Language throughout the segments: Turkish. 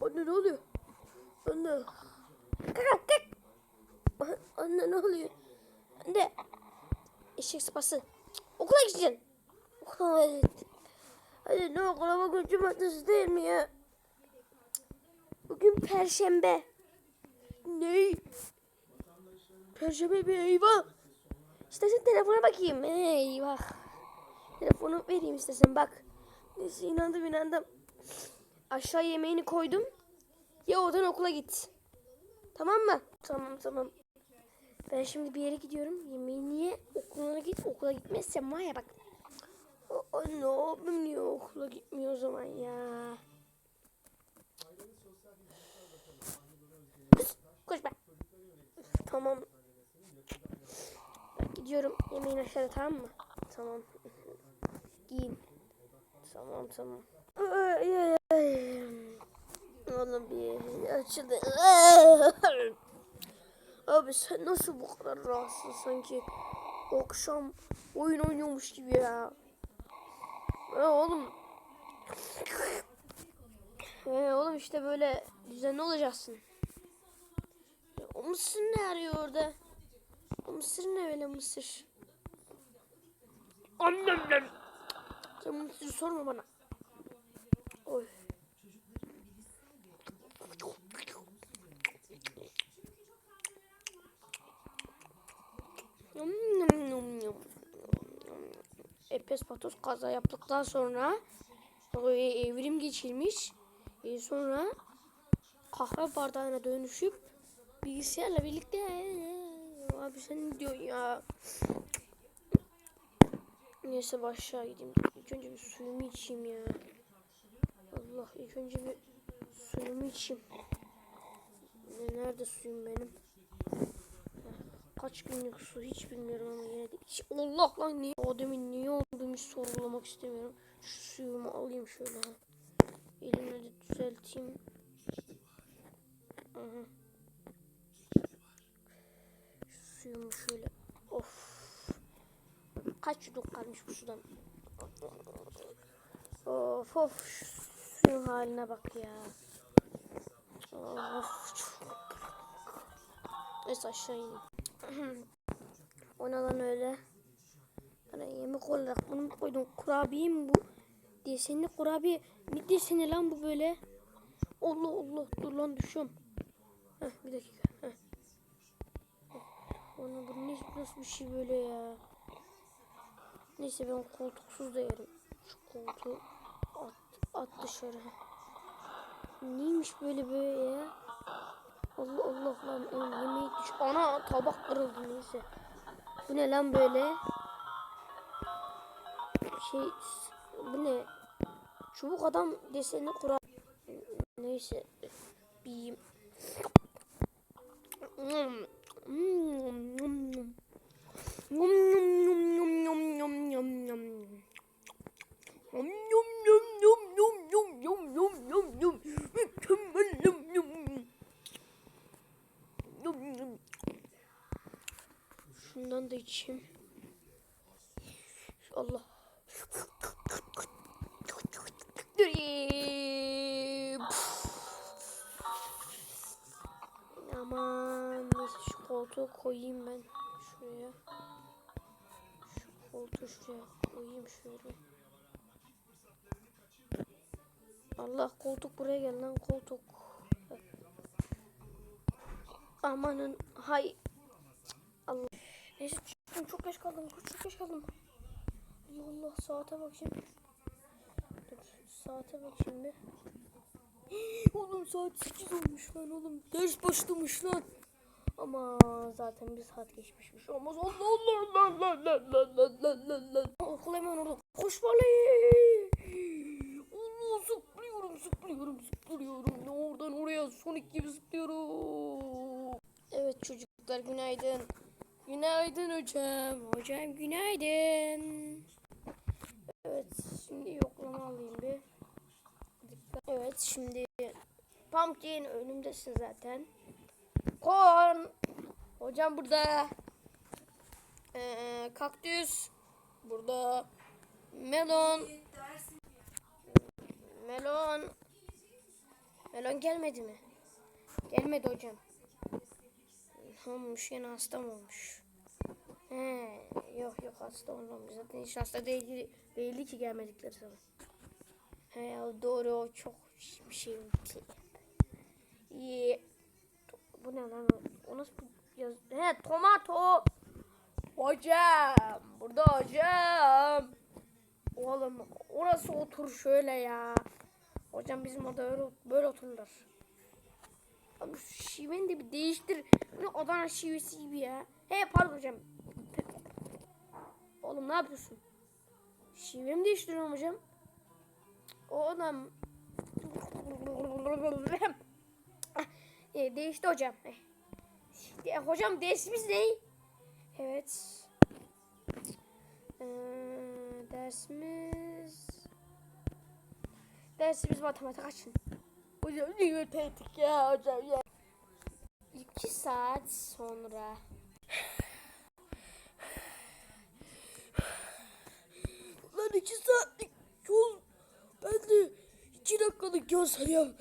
Anne ne oluyor? Anne. Kalk kalk. Anne ne oluyor? Anne. Eşek sıpası. Okula gideceksin. Okula evet. Hadi ne okula bugün cumartesi değil mi ya? Bugün perşembe. Ne? Perşembe bir eyvah. İstersen telefona bakayım. Eyvah. Telefonu vereyim istersen bak. Neyse inandım inandım. Aşağı yemeğini koydum. Ya oradan okula git. Tamam mı? Tamam tamam. Ben şimdi bir yere gidiyorum. Yemeği niye okuluna git. Okula gitmezsem var ya bak. O, o, ne yapayım niye okula gitmiyor o zaman ya. Koş be. Tamam. Ben gidiyorum. Yemeğin aşağıda tamam mı? Tamam. Giyin. Tamam tamam. Ay, ay, ay. Oğlum bir açıldı. Abi sen nasıl bu kadar rahatsın sanki akşam oyun oynuyormuş gibi ya. Ya oğlum. Ee, oğlum işte böyle düzenli olacaksın. Ya, o mısır ne arıyor orada? O mısır ne öyle mısır? Annem. Sen mısır sorma bana. Oy. Epes patos kaza yaptıktan sonra e, evrim geçirmiş. E, sonra kahve bardağına dönüşüp bilgisayarla birlikte e, abi sen ne diyorsun ya? Neyse aşağı gideyim. İlk önce bir suyumu içeyim ya. Allah ilk önce bir suyumu içeyim. Ne- Nerede suyum benim? Kaç günlük su hiç bilmiyorum ama yine de hiç Allah lan niye o demin niye olduğumu hiç sorgulamak istemiyorum. Şu suyumu alayım şöyle. Elimle de düzelteyim. Aha. Şu suyumu şöyle. Kaç yudum kalmış bu sudan. Of of şu haline bak ya. Of. Neyse aşağı ineyim. o ne lan öyle? Bana yemek olarak bunu mu koydun? Kurabiye mi bu? Desenli kurabiye. Ne deseni lan bu böyle? Allah Allah dur lan düşüyorum. Heh, bir dakika. Heh. Ona bu ne, nasıl bir şey böyle ya? Neyse ben koltuksuz da yerim. Şu koltuğu at, at dışarı. Neymiş böyle böyle ya? Allah Allah lan oğlum yemeği düş. Ana tabak kırıldı neyse. Bu ne lan böyle? Şey bu ne? Çubuk adam desenli kura. Neyse bir yiyeyim. Mm, mm, mm, mm. Yum yum yum yum yum yum yum yum. Yum yum yum yum yum yum yum yum yum yum. Mükemmel yum yum. Yum yum. Şundan da içeyim. Allah. Durayım. Aman neyse şu koltuğu koyayım ben şuraya. Koltuğu şuraya koyayım şöyle. Allah koltuk buraya gel lan koltuk. Amanın hay. Allah. Neyse çıktım çok geç kaldım. Çok geç kaldım. Allah Allah saate bak şimdi. Dur saate bak şimdi. Oğlum saat 8 olmuş lan oğlum. Ders başlamış lan. Ama zaten bir saat geçmişmiş. Olmaz. Allah Allah Allah Allah Allah Allah Allah Allah. Okul hemen orada. Koş vallahi. Allah zıplıyorum zıplıyorum zıplıyorum. Ne oradan oraya Sonic gibi zıplıyorum. Evet çocuklar günaydın. Günaydın hocam. Hocam günaydın. Evet şimdi yoklama alayım bir. Evet şimdi Pumpkin önümdesin zaten. Corn. Hocam burada. Ee, kaktüs. Burada. Melon. Melon. Melon gelmedi mi? Gelmedi hocam. Olmuş yine hasta mı olmuş? He, yok yok hasta olmamış. Zaten hiç hasta değil, değildi ki gelmedikleri zaman. He doğru o çok bir şey. İyi. Bu ne lan? O nasıl yaz? He tomato. Hocam. Burada hocam. Oğlum orası otur şöyle ya. Hocam bizim orada öyle, böyle otururlar. Abi şiveni de bir değiştir. Ne Adana şivesi gibi ya. He pardon hocam. Oğlum ne yapıyorsun? Şivemi değiştiriyorum hocam. Oğlum. E, değişti hocam. Eh. De, hocam dersimiz ne? Evet. Ee, dersimiz dersimiz matematik açın. Hocam ne matematik ya hocam ya. İki saat sonra. Lan iki saatlik yol. Ben de iki dakikalık yol sayıyorum.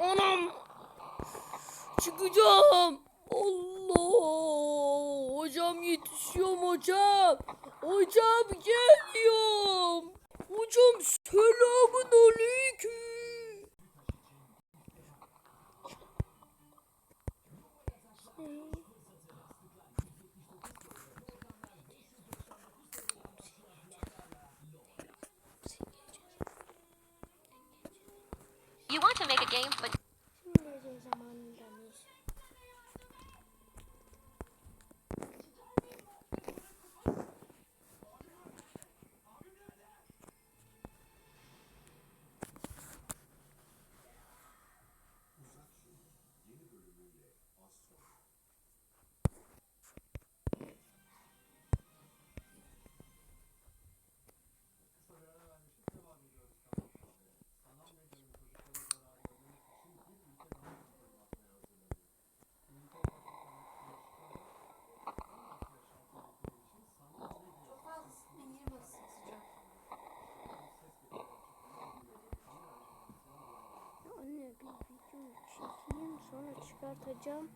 Anam. Çıkacağım. Allah. Hocam yetişiyorum hocam. Hocam geliyorum. Hocam selamun aleyküm. You want to make a game, but Şimdi gece zamanında neyse. Ya Anne bir video çekeyim sonra çıkartacağım.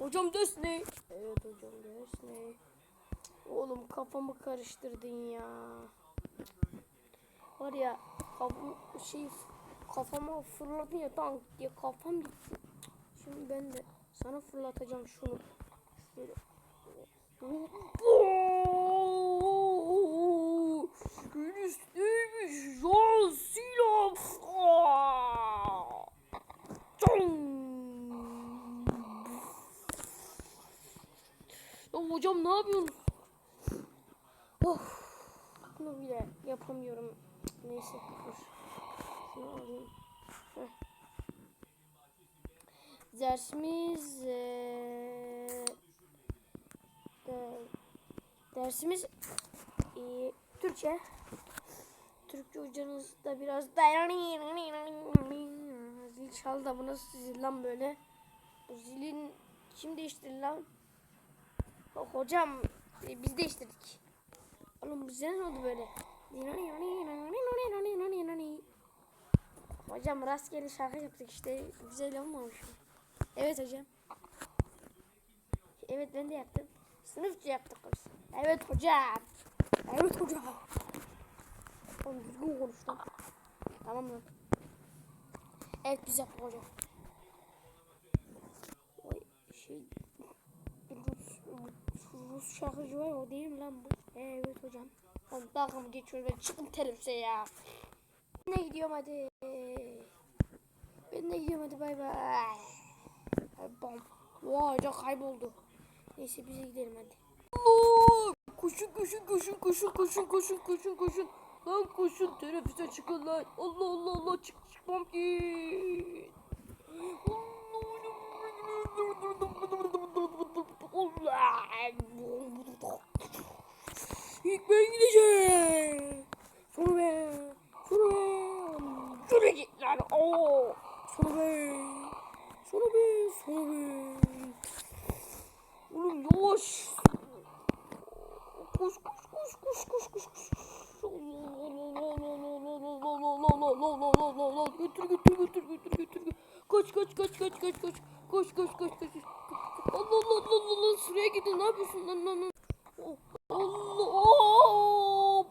Hocam. Ders ne? Evet hocam ders ne? Oğlum kafamı karıştırdın ya. Var ya kafam şey kafama fırladın ya tank diye kafam gitti. Şimdi ben de sana fırlatacağım şunu. Şöyle. Üstüymüş John Cena. Aa! Hocam ne yapıyorsun? Of. Bunu bile yapamıyorum. Neyse dur. Şunu. Dersimiz eee, de- dersimiz eee, Türkçe. Türkçe hocanız da biraz zil çaldı da bu nasıl zil lan böyle? Bu zilin kim değiştirdi lan? Hocam e, biz değiştirdik. Oğlum bize ne oldu böyle? Hocam rastgele şarkı yaptık işte güzel olmamış mı? Evet hocam. Evet ben de yaptım. Sınıfça yaptık biz. Evet hocam. Evet hocam. Oğlum düzgün konuş. Tamam lan. Evet biz yaptık hocam. Oy şey Rus, Rus şarkıcı var o değil mi lan bu? Evet hocam. Oğlum dalga mı geçiyoruz ben çıkın teneffüse ya. Ben de gidiyorum hadi. Ben de gidiyorum hadi bay bay. Ay, Bam. Vay hoca kayboldu. Neyse bize gidelim hadi. Koşun koşun koşun koşun koşun koşun koşun koşun. Lan koşun teneffüse çıkın lan. Allah Allah Allah çık çıkmam ki. İlk ben gideceğim. Sonra be. Sonra be. Şuraya git lan. Oo. Sonra be. Sonra be. Sonra be. Oğlum yavaş. Koş koş koş koş koş koş koş. Götür götür götür götür götür. Kaç kaç kaç kaç kaç kaç. Koş koş koş koş. Allah Allah Allah Allah Allah sıraya gidin ne yapıyorsun lan lan lan. Oh, Allah Allah.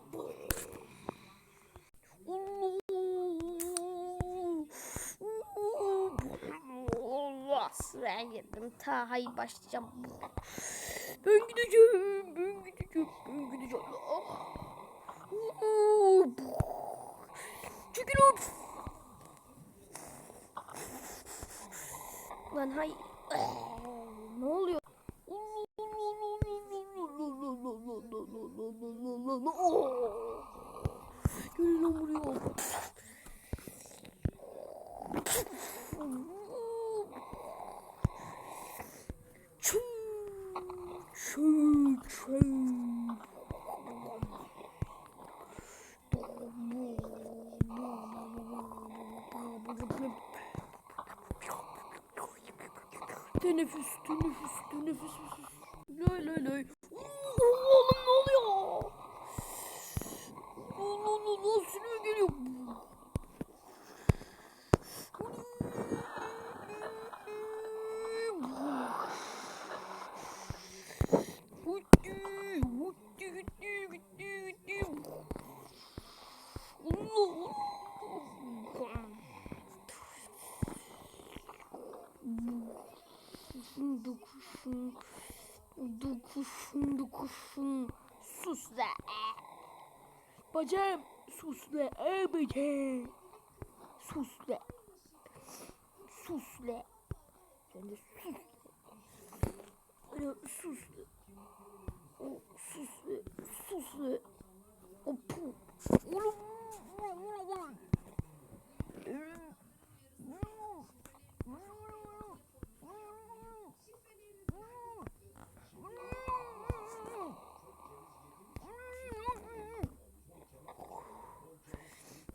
Allah sıraya girdim. Ta hay başlayacağım. Ben gideceğim. Ben gideceğim. Ben gideceğim. Çekil lan. Lan hay. Ne oluyor? Gel lan buraya. Çü. Çü. Teneffüs, teneffüs, teneffüs. Lay lay lay. Oğlum ne oluyor? Allah Allah sürüyor geliyor. Ufum. Sus da. Bacağım sus da. Ey. Sus da. Sus da. Sen de sus. Öyle sus. O sus. Sus. O pu. Oğlum. Oğlum. Oğlum. Oğlum.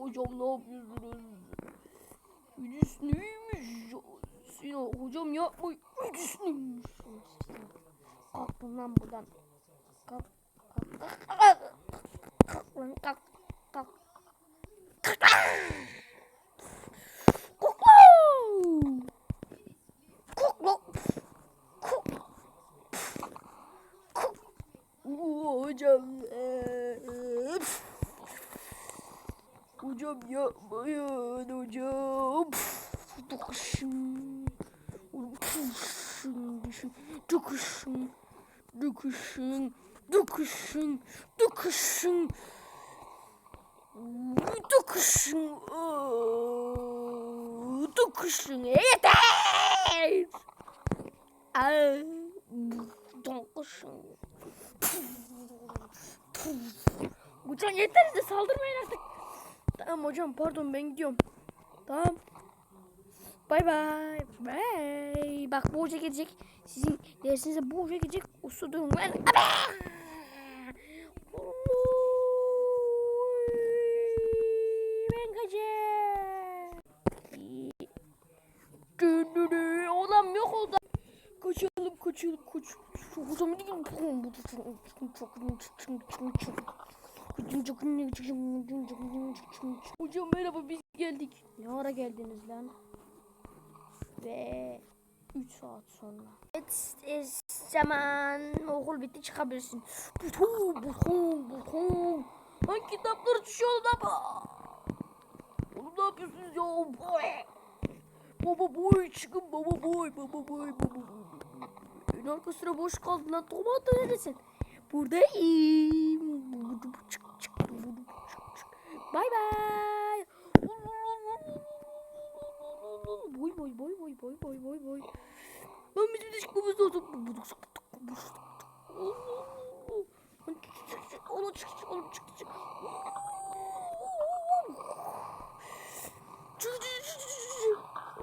Hocam ne yapıyorsunuz? Yunus neymiş? Şansıyla. Hocam yapma. Yunus neymiş? Kalk lan buradan. Kalk. Kalk. Kalk. Kalk. Kalk. Kalk lan. Kalk lan. Kalk lan. Kalk. Kalk. Oo, hocam. eee, Hocam yapmayın hocam. Dokuşun. Dokuşun. Dokuşun. Dokuşun. Dokuşun. Dokuşun. Aa, Dokuşun. Yeter. Aa, Dokuşun. Hocam yeter de saldırmayın artık. Tamam hocam pardon ben gidiyorum. Tamam. Bay bay. Bay. Bak bu hoca gelecek. Sizin dersinize bu hoca gelecek. Durun. Ben... Aba! Ben kaçayım. Dönürü. Oğlum yok oldu. Kaçalım kaçalım kaç. Hocam ne diyeyim? Hocam merhaba biz geldik. Ne ara geldiniz lan? Ve 3 saat sonra. Evet, zaman okul bitti çıkabilirsin. Buton, buton, buton. Lan kitapları düşüyor da. Oğlum ne yapıyorsunuz ya? Boy. Baba boy çıkın baba boy baba boy baba boy. Arka sıra boş kaldı lan tomat neredesin? Buradayım. Çık. Bay bay. Boy boy boy boy boy boy boy boy. Ben bizim de çıkmamız lazım. Oğlum çık çık oğlum çık çık.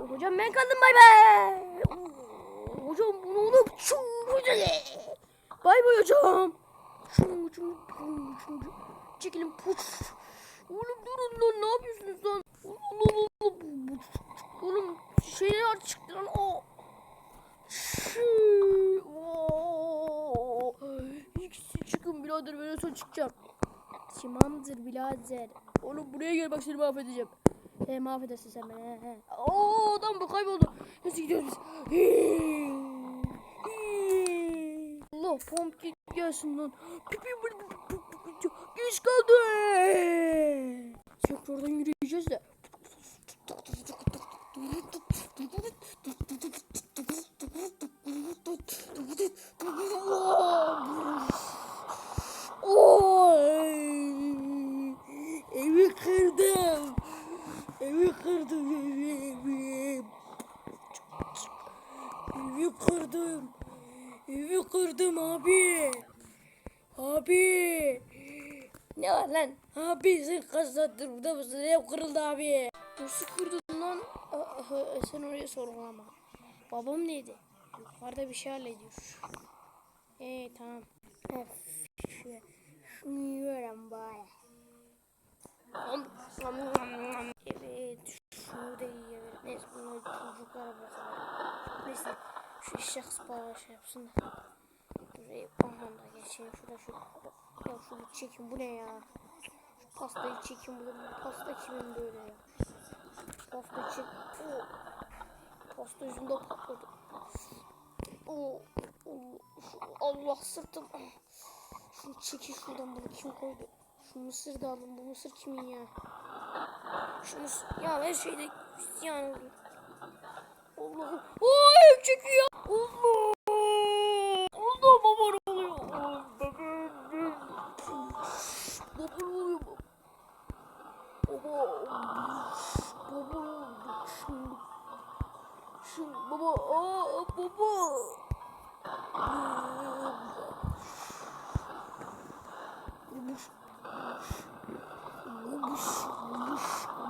Hocam ben kaldım bay bay. Hocam bunu hocam. Bay bay hocam. Çum, çum, çum, çum. Çekilin puç. Oğlum durun lan ne yapıyorsunuz lan? Oğlum, oğlum, oğlum şeyler çıktı lan o. Oo. İkisi çıkın birader ben en son çıkacağım. Tamamdır birader. Oğlum buraya gel bak seni mahvedeceğim. He mahvedersin sen beni he he. Oo adam bu kayboldu. Nasıl gidiyoruz biz? Allah pumpkin gelsin lan. Pipi Geç kaldı. Tekrardan yürüyeceğiz de. Evi kırdım. Evi kırdım evi evi. Evi kırdım. Evi kırdım abi. Abi. Ne var lan? Abi sen kaç saattir burada mısın? Ev kırıldı abi. Nasıl kırdın lan? E, sen oraya sorgulama. Babam neydi? Yukarıda bir şey hallediyor. Ee tamam. Şunu yiyorum bari. Evet. Şunu da yiyebilirim. Neyse bunları çocuklara bakalım. Neyse. Şu eşek sıpağı şey yapsın da. Burayı aman da geçeyim. Şurada şu. Ya şunu çekin. Bu ne ya? Şu pastayı çekin. Bu, pasta kimin böyle ya? Pasta çek. Oo. Pasta yüzümde patladı. Oo. Oo. Şu, Allah sırtım. Şunu çekin şuradan bunu kim koydu? Şu mısır da alın. Bu mısır kimin ya? Şu mısır. Ya her şeyde Hristiyan oldu. Allah'ım. Oy çekiyor. Allah baba ne oluyor? Baba Baba ne oluyor? Baba. Baba. Şimdi. Şimdi baba. Aa baba. Buş. Buş. Buş.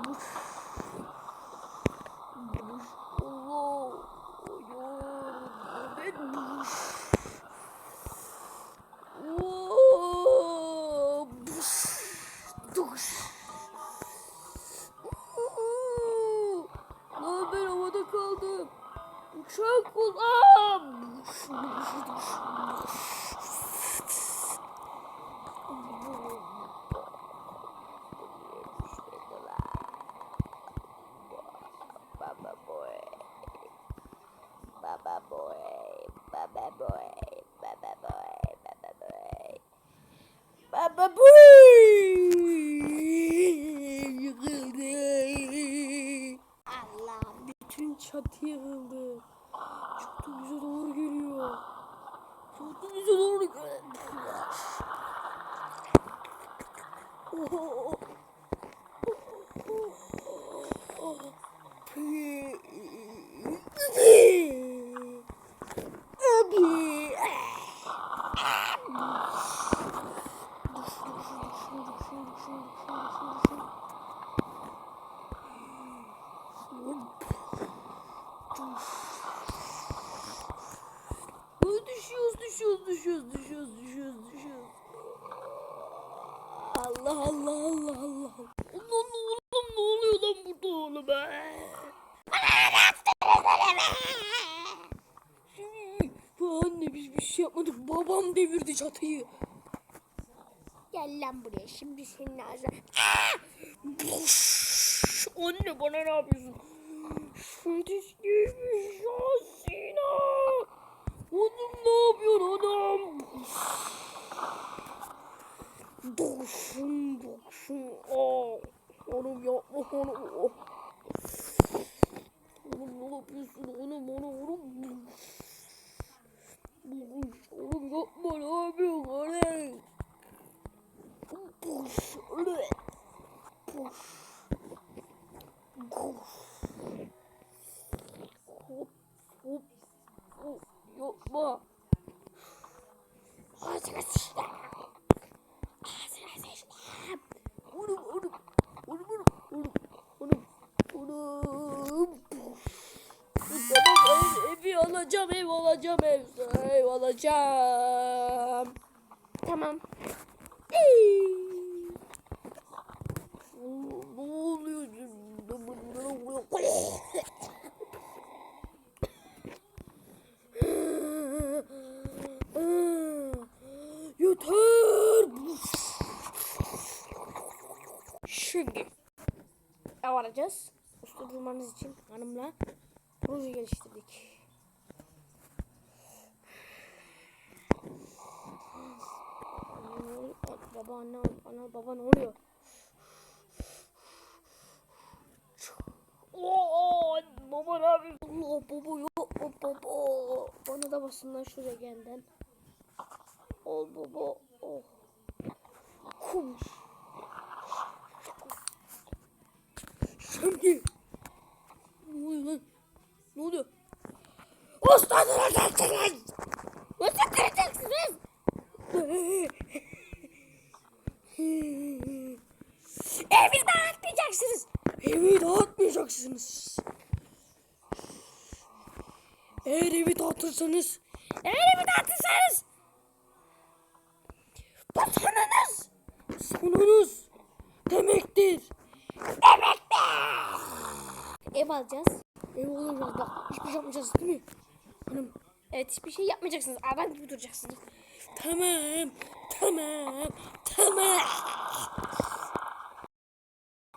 Buş. Buş. Allah. Ya. Ben buş. Oo. Buş. Duş. Oo. Lan ben havada kaldım. Uçak kulağım. Buş. Buş. Buş. Baba boy. Baba boy. Baba boy. Baba boy. Baba boy. Baba boy. Allah Allah Allah Allah. Allah Allah oğlum ne oluyor lan burada oğlum ee? be? Ee? Anne biz bir şey yapmadık. Babam devirdi çatıyı. Gel lan buraya şimdi senin ağzına. Ee? Anne bana ne yapıyorsun? Fetiş giymiş Asina. Oğlum ne yapıyorsun adam? Doksun doksun. Aa, oğlum yapma. Oh. Oğlum ne yapıyorsun oğlum onu oğlum? Oğlum yapma ne yapıyorsun oğlum? Puş, öyle. Puş. Puş. Hop, hop, hop, yapma. Ağzına sıçtım. Ağzına sıçtım. Oğlum, oğlum, oğlum, oğlum, oğlum, oğlum, oğlum. Tamam ev, evi alacağım, ev alacağım, ev, ev alacağım. Tamam. Ne oluyor? Yeter. Şimdi ev arayacağız. Usta durmanız için hanımla proje geliştirdik. Baba anne, ana baba ne oluyor? Oo, baba ne yapıyorsun? Allah baba yok baba. Bana da basınlar şu legenden. Ol baba. Oh. Kum. Usta duracaksınız. Usta duracaksınız. Evi dağıtmayacaksınız. Evi dağıtmayacaksınız. Eğer evi dağıtırsanız, eğer evi dağıtırsanız, bu sonunuz, sonunuz demektir. Demektir. Ev alacağız. Ev olacağız bak, hiçbir şey yapmayacağız değil mi? Hanım, Evet hiçbir şey yapmayacaksınız. Adam gibi duracaksınız. tamam, tamam, tamam.